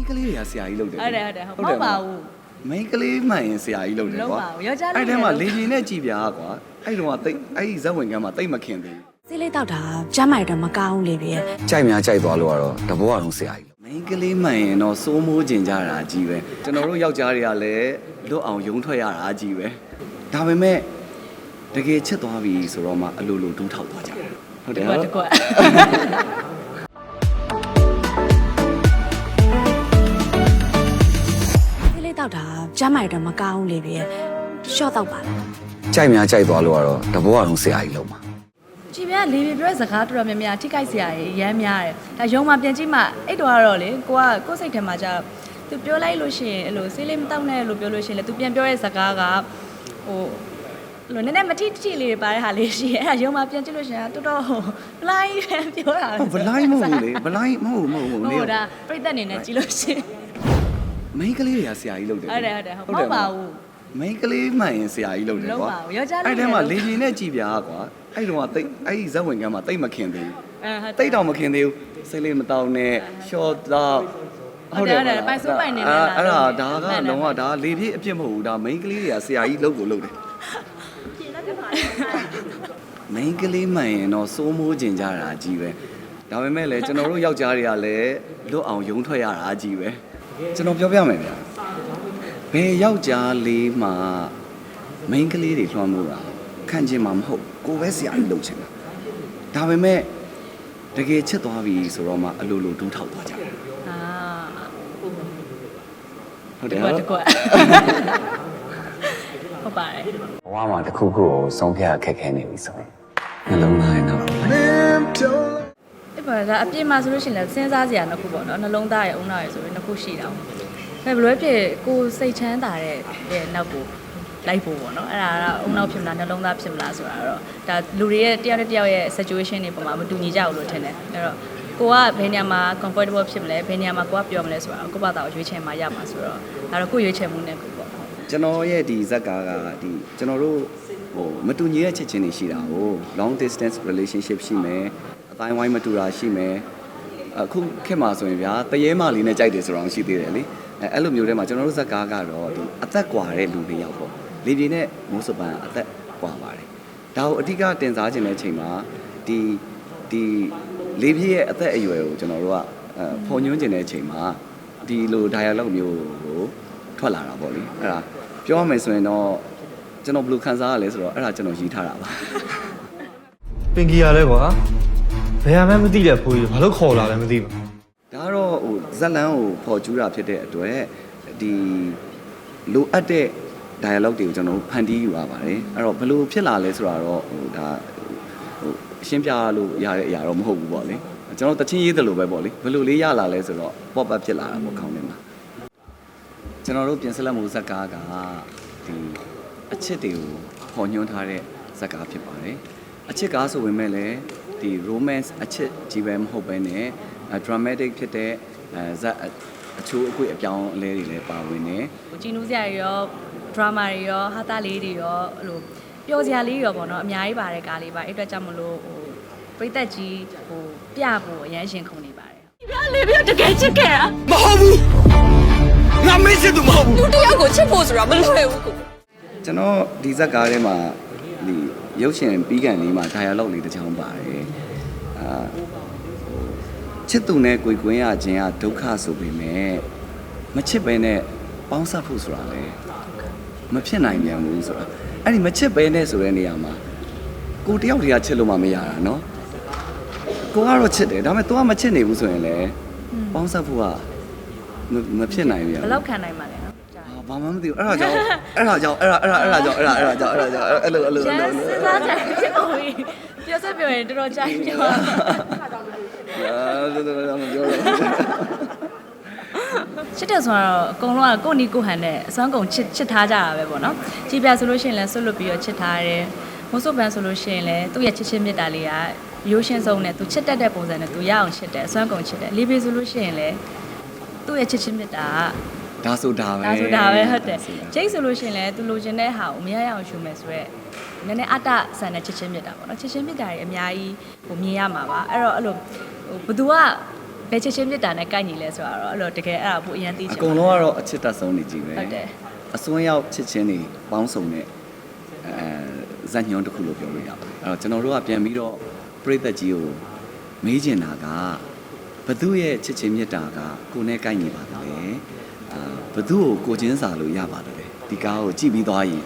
မိန်းကလေးတွေကဆရာကြီးလုပ်တယ်ဟုတ်တယ်ဟုတ်တယ်ဟုတ်မဟုတ်ပါဘူးမိန်းကလေးမှန်ရင်ဆရာကြီးလုပ်တယ်လုပ်ကွာပါဘူးယောက်ျားလေးအဲ့ထဲမှာလည်းလေရင်နဲ့ကြည်ပြားကွာအဲ့တော့ကတိတ်အဲ့ဒီဇက်ဝင်ကမ်းမှာတိတ်မခင်သေးဘူးစေးလေးတောက်တာကျမ်းမာရတော့မကောင်းလေပြည့်ကြိုက်များကြိုက်သွားလို့ကတော့တဘောအောင်ဆရာကြီးမိန်းကလေးမှန်ရင်တော့စိုးမိုးကျင်ကြတာကြီးပဲကျွန်တော်တို့ယောက်ျားတွေကလည်းလွတ်အောင်ယုံထွက်ရတာကြီးပဲဒါပေမဲ့တကယ်ချစ်သွားပြီဆိုတော့မှအလိုလိုဒူးထောက်သွားကြတယ်ဟုတ်တယ်ကွာဟုတ်တကွာ တောက်တာကျမ်းမာရတော့မကောင်းလေပြည့်ရှော့တောက်ပါလားကြိုက်များကြိုက်သွားလို့ကတော့တဘောအောင်ဆရာကြီးလုံးပါကြည်ပြလေပြပြောတဲ့စကားတော်တော်များများထိခိုက်စရာကြီးရမ်းများတယ်ဒါရုံမှာပြန်ကြည့်မှအဲ့တော့ကတော့လေကိုကကိုယ်စိတ်ထဲမှာじゃသူပြောလိုက်လို့ရှိရင်အဲ့လိုစေးလေးမတောက်နဲ့လို့ပြောလို့ရှိရင်လေသူပြန်ပြောတဲ့စကားကဟိုအဲ့လိုနည်းနည်းမထိထိလေးပါတဲ့ဟာလေးရှိရဲ့အဲ့ဒါရုံမှာပြန်ကြည့်လို့ရှိရင်တော်တော်ဟိုဘလိုင်းပဲပြောတာဘလိုင်းမဟုတ်ဘူးလေဘလိုင်းမဟုတ်ဘူးမဟုတ်ဘူးဟိုနေဒါပြိသက်အနေနဲ့ကြည့်လို့ရှိရင် မိန်းကလေးတွေကဆရာကြီးလုပ်တယ်ဟုတ်တယ်ဟုတ်တယ်ဟုတ်မဟုတ်ပါဘူးမိန်းကလေးမှန်ရင်ဆရာကြီးလုပ်တယ်လုပ်ကွာပါဘူးယောက်ျားလေးအဲ့ထဲမှာလည်းလေရင်နဲ့ကြည်ပြားကွာအဲ့တော့ကတိတ်အဲ့ဒီဇက်ဝင်ကမ်းမှာတိတ်မခင်သေးဘူးအဲဟုတ်တိတ်တော့မခင်သေးဘူးစိတ်လေးမတောင်းနဲ့ရှော့တော့ဟုတ်တယ်ဟုတ်တယ်ပိုင်စိုးပိုင်နေနဲ့လားအဲ့ဒါဒါကမှန်တယ်လုံးဝဒါလေပြည့်အပြစ်မဟုတ်ဘူးဒါမိန်းကလေးတွေကဆရာကြီးလုပ်ကိုလုပ်တယ်မိန်းကလေးမှန်ရင်တော့စိုးမိုးကျင်ကြတာကြီးပဲဒါပေမဲ့လည်းကျွန်တော်တို့ယောက်ျားတွေကလည်းလွတ်အောင်ယုံထွက်ရတာကြီးပဲ ကျွန်တော်ပြောပြမယ်ဗျာဘယ်ယောက်ျားလေးမှမိန်းကလေးတွေလွှမ်းမိုးတာခံချင်မှာမဟုတ်ကိုယ်ပဲဆရာကြီးလုပ်ချင်တာဒါပေမဲ့တကယ်ချစ်သွားပြီဆိုတော့မှအလိုလိုဒူးထောက်သွားကြတယ်အာဟုတ်တတယ်ကွာဟုတ်တကွာဟုတ်ပါတယ်ဘဝမှာတစ်ခုခုကိုဆုံးဖြတ်ခက်ခဲနေပြီဆိုရင်နှလုံးသားရဲ့နောက်အဲ့ပါ ဒါအပြစ်မှာဆိုလို့ရှိရင်လည်းစဉ်းစားစရာနှစ်ခုပေါ့နော်နှလုံးသားရဲ့အုံနောက်ရဲ့ဆိုရင်နှစ်ခုရှိတာပေါ့ဒါဘယ်လိုဖြစ်ကိုယ်စိတ်ချမ်းသာတဲ့ရဲ့နောက်ကိုလိုက်ဖို့ပေါ့နော်အဲ့ဒါကအုံနောက်ဖြစ်မလားနှလုံးသားဖြစ်မလားဆိုတာတော့ဒါလူတွေရဲ့တယောက်နဲ့တယောက်ရဲ့ situation တွေပုံမှာမတူညီကြဘူးလို့ထင်တယ်အဲ့တော့ကိုကဘယ်နေရာမှာ comfortable ဖြစ်မလဲဘယ်နေရာမှာကိုကပြောမလဲဆိုတာကိုယ့်ဘာသာကိုရွေးချယ်မှရမှာဆိုတော့ဒါတော့ကိုယ့်ရွေးချယ်မှုနဲ့ကိုပေါ့ကျွန်တော်ရဲ့ဒီဇက်ကားကဒီကျွန်တော်တို့ဟိုမတူညီတဲ့ချစ်ချင်းတွေရှိတာဟို long distance relationship ရှိမယ် အတိုင်းဝိုင်းမတူတာရှိမယ်အခုခေတ်မှာဆိုရင်ဗျာတရေမလေးနဲ့ကြိုက်တယ်ဆိုတော့ရှိသေးတယ်လေအဲအဲ့လိုမျိုးတွေမှာကျွန်တော်တို့ဇက်ကားကတော့ဒီအသက်ကွာတဲ့လူတွေရောက်ပေါ့လေပြေနဲ့မိုးစပန်အသက်ကွာပါတယ်ဒါကိုအဓိကတင်စားခြင်းတဲ့အချိန်မှာဒီဒီလေပြေရဲ့အသက်အရွယ်ကိုကျွန်တော်တို့ကအဲဖုံညွှန်းခြင်းတဲ့အချိန်မှာဒီလို dialogue မျိုးကိုထွက်လာတာပေါ့လေအဲ့ဒါပြောရမယ်ဆိုရင်တော့ကျွန်တော်ဘယ်လိုခံစားရလဲဆိုတော့အဲ့ဒါကျွန်တော်ရည်ထားတာပါပင်ကြီးရလဲကွာ ဘယ်မှမသိတဲ့ဖိုးကြီးဘာလို့ခေါ်လာလဲမသိဘူးဒါကတော့ဟိုဇက်လန်းကိုပေါ်ကျူးတာဖြစ်တဲ့အတွက်ဒီလိုအပ်တဲ့ dialogue တွေကိုကျွန်တော်တို့ဖန်တီးယူရပါတယ်အဲ့တော့ဘယ်လိုဖြစ်လာလဲဆိုတာတော့ဟိုဒါဟိုရှင်းပြလို့ရတဲ့အရာတော့မဟုတ်ဘူးပေါ့လေကျွန်တော်တချင်းရေးတယ်လို့ပဲပေါ့လေဘယ်လိုလေးရလာလဲဆိုတော့ pop up ဖြစ်လာတာပေါ့ခေါင်းထဲမှာကျွန်တော်တို့ပြင်ဆက်လက်မှုဇက်ကားကဒီအချစ်တွေကိုပေါ်ညွှန်းထားတဲ့ဇက်ကားဖြစ်ပါတယ်အချစ်ကားဆိုပေမဲ့လည်း ဒီ romance အချစ်ကြီးပဲမဟုတ်ဘဲနဲ့အဲ dramatic ဖြစ်တဲ့အဲဇက်အချိုးအကွေ့အပြောင်းအလဲတွေလည်းပါဝင်နေဟိုကြည်နူးစရာတွေရော drama တွေရောဟာတာလေးတွေရောအဲ့လိုပျော်စရာလေးတွေရောပေါ့နော်အများကြီးပါတဲ့ကားလေးပါအဲ့အတွက်ကြောင့်မလို့ဟိုပြိသက်ကြီးဟိုပြဖို့အရန်ရှင်ခုန်နေပါတယ်ပြလေပြတကယ်ချစ်ခဲ့တာမဟုတ်ဘူးငါမင်းစစ်သူမဟုတ်ဘူးလူတစ်ယောက်ကိုချစ်ဖို့ဆိုတာမလွယ်ဘူးကိုကျွန်တော်ဒီဇက်ကားထဲမှာဒီ ရုပ်ရှင်ပြီးကန်လေးမှာ dialogue လေးတစ်ချောင်းပါတယ်အာချစ်သူနဲ့ကိုယ်ကွင်းရခြင်းကဒုက္ခဆိုပေမဲ့မချစ်ဘဲနဲ့ပေါင်းဆက်ဖို့ဆိုတာလေမဖြစ်နိုင်ပြန်ဘူးဆိုတာအဲ့ဒီမချစ်ဘဲနဲ့ဆိုတဲ့နေရာမှာကိုတယောက်တည်းကချစ်လို့မှမရတာเนาะကိုကတော့ချစ်တယ်ဒါပေမဲ့ तू ကမချစ်နေဘူးဆိုရင်လည်းပေါင်းဆက်ဖို့ကမမဖြစ်နိုင်ပြန် ဘ ဘူး ယ်လောက်ခံနိုင်မှာလဲနော်ကြာ အာ ဘာမှမသိဘူးအဲ့ဒါကြောင့်အဲ့ဒါကြောင့်အဲ့ဒါအဲ့ဒါအဲ့ဒါကြောင့်အဲ့ဒါအဲ့ဒါကြောင့်အဲ့ဒါကြောင့်အဲ့လိုအဲ့လိုကျအဲ့န်လိုစဉ်းစားကြဖြစ်ပေါ်ပြီပြောစက်ပြောရင်တော်တော်ကြာပြောအာတော်တော်တော်မပြောတော့ချစ်တယ်ဆိုတော့အကုန်လုံးကကိုယ့်နီကိုယ့်ဟန်နဲ့အစွမ်းကုန်ချစ်ချစ်ထားကြတာပဲပေါ့နော်ကြည်ပြဆိုလို့ရှိရင်လည်းဆွတ်လွတ်ပြီးတော့ချစ်ထားတယ်မိုးစုပ်ပန်းဆိုလို့ရှိရင်လည်းသူ့ရဲ့ချစ်ချင်းမြတ်တာလေးကရိုးရှင်းဆုံးနဲ့သူချစ်တတ်တဲ့ပုံစံနဲ့သူရအောင်ချစ်တယ်အစွမ်းကုန်ချစ်တယ်လေးပေဆိုလို့ရှိရင်လည်းသူ့ရဲ့ချစ်ချင်းမြတ်တာက ဒါဆိုဒါပဲဒါဆိုတာပဲဟုတ်တယ်ကျိတ်ဆိုလို့ရှိရင်လည်းသူလိုချင်တဲ့ဟာကိုမရရအောင်ရှုမယ်ဆိုရက်နည်းနည်းအတ္တဆန်တဲ့ချစ်ချင်းမြတ်တာပေါ့နော်ချစ်ချင်းမြတ်တာတွေအများကြီးဟိုမြင်ရမှာပါအဲ့တော့အဲ့လိုဟိုဘသူကဘယ်ချစ်ချင်းမြတ်တာနဲ့ကိုက်ညီလဲဆိုတာတော့အဲ့လိုတကယ်အဲ့ဒါဘူးအရင်သိချအင်ကုန်လုံးကတော့အချစ်တက်ဆုံးနေကြည့်ပဲဟုတ်တယ်အစွန်းရောက်ချစ်ချင်းတွေပေါင်းစုံတဲ့အဲဇက်ညွန်တစ်ခုလို့ပြောလို့ရပါတယ်အဲ့တော့ကျွန်တော်တို့ကပြန်ပြီးတော့ပြိသက်ကြီးကိုမေးချင်တာကဘသူရဲ့ချစ်ချင်းမြတ်တာကကိုနဲ့ကိုက်ညီပါတယ်အာ ဘသူ့ကိုကိုချင်းစာလို့ရပါတယ်ဒီကားကိုကြည့်ပြီးသွားရင်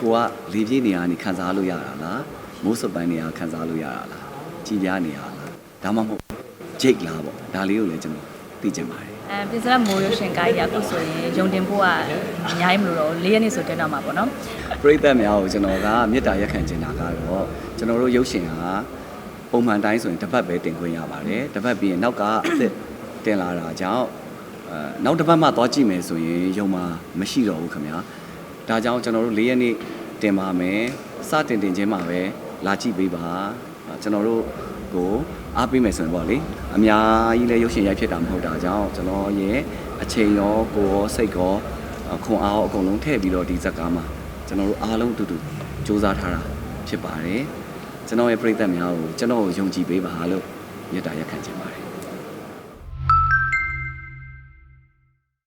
ကိုကလေပြေးနေရနေခံစားလို့ရတာလားမိုးစပိုင်းနေရခံစားလို့ရတာလားကြည်ပြားနေရလားဒါမှမဟုတ်ဂျိတ်လားပေါ့ဒါလေးကိုလည်းကျွန်တော်သိချင်ပါတယ်အဲပြင်စလက်မိုးရုပ်ရှင်ကိုက်ရအခုဆိုရင်ယုံတင်ဖို့ကအများကြီးမလို့တော့၄ရက်နေ့ဆိုတင်တော့မှာပေါ့နော်ပရိသတ်များကိုကျွန်တော်ကမေတ္တာရက်ခံချင်တာကတော့ကျွန်တော်တို့ရုပ်ရှင်ဟာပုံမှန်တိုင်းဆိုရင်တစ်ပတ်ပဲတင်ခွင့်ရပါတယ်တစ်ပတ်ပြီးရင်နောက်ကအစ်စ်တင်လာတာကြောင့်အဲ နောက်တစ်ပတ်မှသွားကြည့်မယ်ဆိုရင်ယုံမှာမရှိတော့ဘူးခင်ဗျာဒါကြောင့်ကျွန်တော်တို့၄ရက်နေ့တင်ပါမယ်စတင်တင်ချင်းမှာပဲလာကြည့်ပေးပါအဲကျွန်တော်တို့ကိုအားပေးမယ်ဆိုရင်ပေါ့လေအများကြီးလည်းရုပ်ရှင်ရိုက်ဖြစ်တာမဟုတ်တာကြောင့်ကျွန်တော်ရဲ့အချိန်ရောကိုယ်ရောစိတ်ရောခွန်အားရောအကုန်လုံးထည့်ပြီးတော့ဒီဇက်ကားမှာကျွန်တော်တို့အားလုံးအတူတူစူးစမ်းထားတာဖြစ်ပါတယ်ကျွန်တော်ရဲ့ပြည်သက်များကိုကျွန်တော်ကိုယုံကြည်ပေးပါလို့မေတ္တာရက်ခံချင်ပါတယ်